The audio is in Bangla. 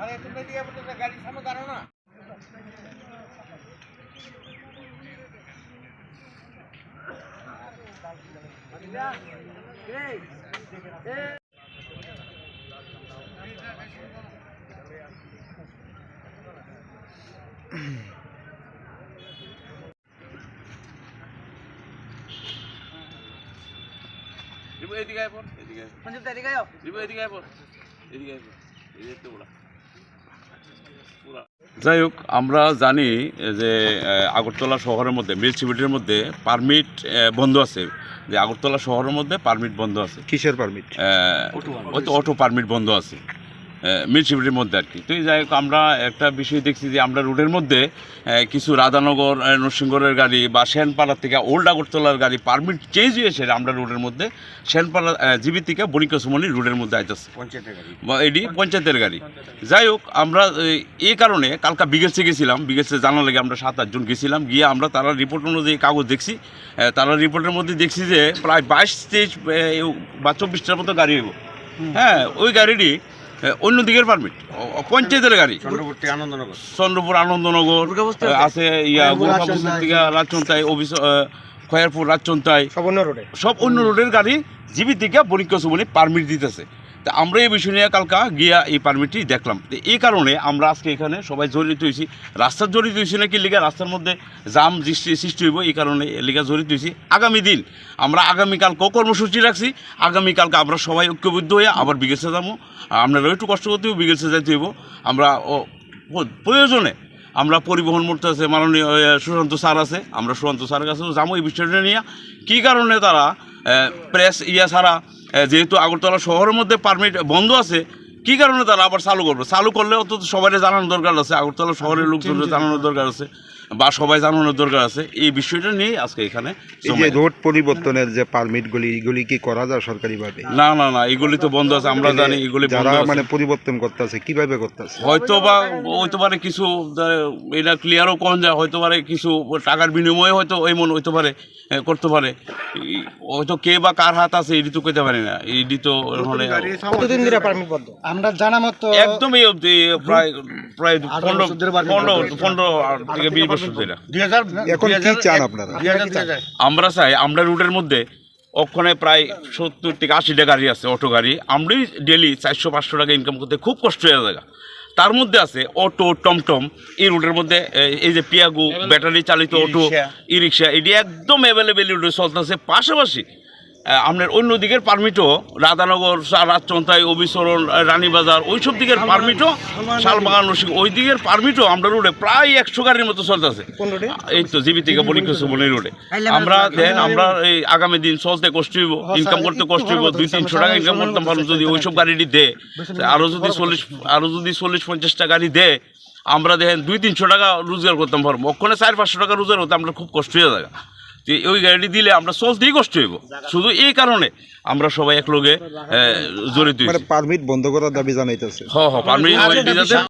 আরে তুমি বলতে গাড়ির সামনে দাঁড়াও না রিবু এদিকে আয় পর এদিকে আয়। সঞ্জীব এদিকে আয়। রিবু এদিকে আয় পর এদিকে আয় পর এদিকে তো যাই হোক আমরা জানি যে আহ, আগরতলা শহরের মধ্যে মিউনিসিপ্যালিটির মধ্যে পারমিট বন্ধ আছে। যে আগরতলা শহরের মধ্যে পারমিট বন্ধ আছে। কিসের পারমিট। ওই তো অটো পারমিট বন্ধ আছে। মিউনিসিপ্যালিটির মধ্যে আর কি। তো এই যাই হোক আমরা একটা বিষয় দেখছি যে আমরা রোডের মধ্যে কিছু রাধানগর নরসিংগড়ের গাড়ি বা সেনপাড়া থেকে ওল্ড আগরতলার গাড়ি পারমিট চেঞ্জ হয়েছে আমরা রোডের মধ্যে। সেনপাড়া জিবি থেকে বণিকা সুমনি রোডের মধ্যে আইতেছে। এটি পঞ্চায়েতের গাড়ি। যাই হোক আমরা এই, কারণে কালকা বিগেলসে গেছিলাম বিগেলসে জানার লাগে আমরা সাত আটজন গেছিলাম। গিয়ে আমরা তারা রিপোর্ট অনুযায়ী কাগজ দেখছি। তারা রিপোর্টের মধ্যে দেখছি যে প্রায় বাইশ তেইশ বা চব্বিশটার মতো গাড়ি হইব। হ্যাঁ ওই গাড়িটি অন্য দিকের পারমিট পঞ্চায়েতের গাড়ি? চন্দ্রপুর আনন্দনগর আছে। ইয়া থেকে রাজচন্তাই অফিস খয়ারপুর রাজচন্তাই সব অন্য রোডে সব অন্য রোডের গাড়ি জিবি থেকে পরীক্ষা সুমনি পারমিট দিতেছে। তা আমরা এই বিষয় নিয়ে কালকা গিয়া এই পারমিটটি দেখলাম। তো এই কারণে আমরা আজকে এখানে সবাই জড়িত হয়েছি। রাস্তার জড়িত হয়েছি নাকি লিগা? রাস্তার মধ্যে জাম সৃষ্টি সৃষ্টি হইব, এই কারণে লিগা জড়িত হয়েছি। আগামী দিন আমরা আগামীকালকেও কর্মসূচি রাখছি, আগামীকালকে আমরা সবাই ঐক্যবদ্ধ হয়ে আবার বিগেছে যাব। আপনারাও একটু কষ্ট করতে হইব বিগেছে যাইতে হইব। আমরা প্রয়োজনে আমরা পরিবহন মূর্তি আছে, মাননীয় সুশান্ত স্যার আছে, আমরা সুশান্ত স্যারের কাছেও যাব এই বিষয়টা নিয়ে। কী কারণে তারা প্রেস ইয়া ছাড়া যেহেতু আগরতলা শহরের মধ্যে পারমিট বন্ধ আছে কী কারণে তারা আবার চালু করবে? চালু করলে অন্তত সবাই জানানোর দরকার আছে আগরতলা শহরের লোকজন জানানোর দরকার আছে। বা সবাই জানানোর দরকার আছে। এই বিষয়টা নিয়ে আজকে এখানে এই যে রোড পরিবর্তনের যে পারমিট গুলি এগুলি কি করা যায় সরকারি ভাবে না না না এগুলি তো বন্ধ আছে আমরা জানি এগুলি যারা আছে। মানে পরিবর্তন করতেছে কীভাবে করতেছে? হয়তো বা হইতে পারে কিছু এটা ক্লিয়ারও কম যায় হয়তো পারে কিছু টাকার বিনিময়ে হয়তো এমন হইতে পারে করতে পারে। হয়তো কে বা কার হাত আছে এটি তো কইতে পারি না এটি তো মানে কতদিন ধরে পারমিট বন্ধ? আমরা জানা মতো একদমই প্রায় প্রায় পনেরো পনেরো পনেরো থেকে বিশ এখন কি চান আপনারা? আমরা চাই আমরা রুটের মধ্যে ওখানে প্রায় সত্তর থেকে আশিটা গাড়ি আছে অটো গাড়ি। আমরাই ডেলি চারশো পাঁচশো টাকা ইনকাম করতে খুব কষ্ট হয়ে যায়। তার মধ্যে আছে অটো টমটম এই রুটের মধ্যে এই যে পিয়াগু ব্যাটারি চালিত অটো ই-রিকশা। রিক্সা এটি একদম অ্যাভেলেবেল রুটে চলতেছে। পাশাপাশি আপনার অন্য দিকের পারমিটও রাধানগর রাজচন্তাই অবিচরণ রানীবাজার ওইসব দিকের পারমিটও শালবাগান রসিক ওই দিকের পারমিটও আমরা রোডে প্রায় একশো গাড়ির মতো চলতেছে। এই তো জিবি থেকে পরীক্ষা সুবর্ণী রোডে আমরা দেন আমরা এই আগামী দিন চলতে কষ্ট হইব ইনকাম করতে কষ্ট হইব দুই তিনশো টাকা ইনকাম করতে পারব যদি ওইসব গাড়িটি দে আরও যদি চল্লিশ আরও যদি চল্লিশ পঞ্চাশটা গাড়ি দে আমরা দেখেন দুই তিনশো টাকা রোজগার করতাম পারব। ওখানে চার পাঁচশো টাকা রোজগার হতে আমরা খুব কষ্ট হয়ে যায় যে ওই গাড়িটি দিলে আমরা চলতেই কষ্ট হইব। শুধু এই কারণে আমরা সবাই এক লগে জড়িত হ্যাঁ পারমিট বন্ধ করার দাবি জানাইতেছে। হ হ পারমিট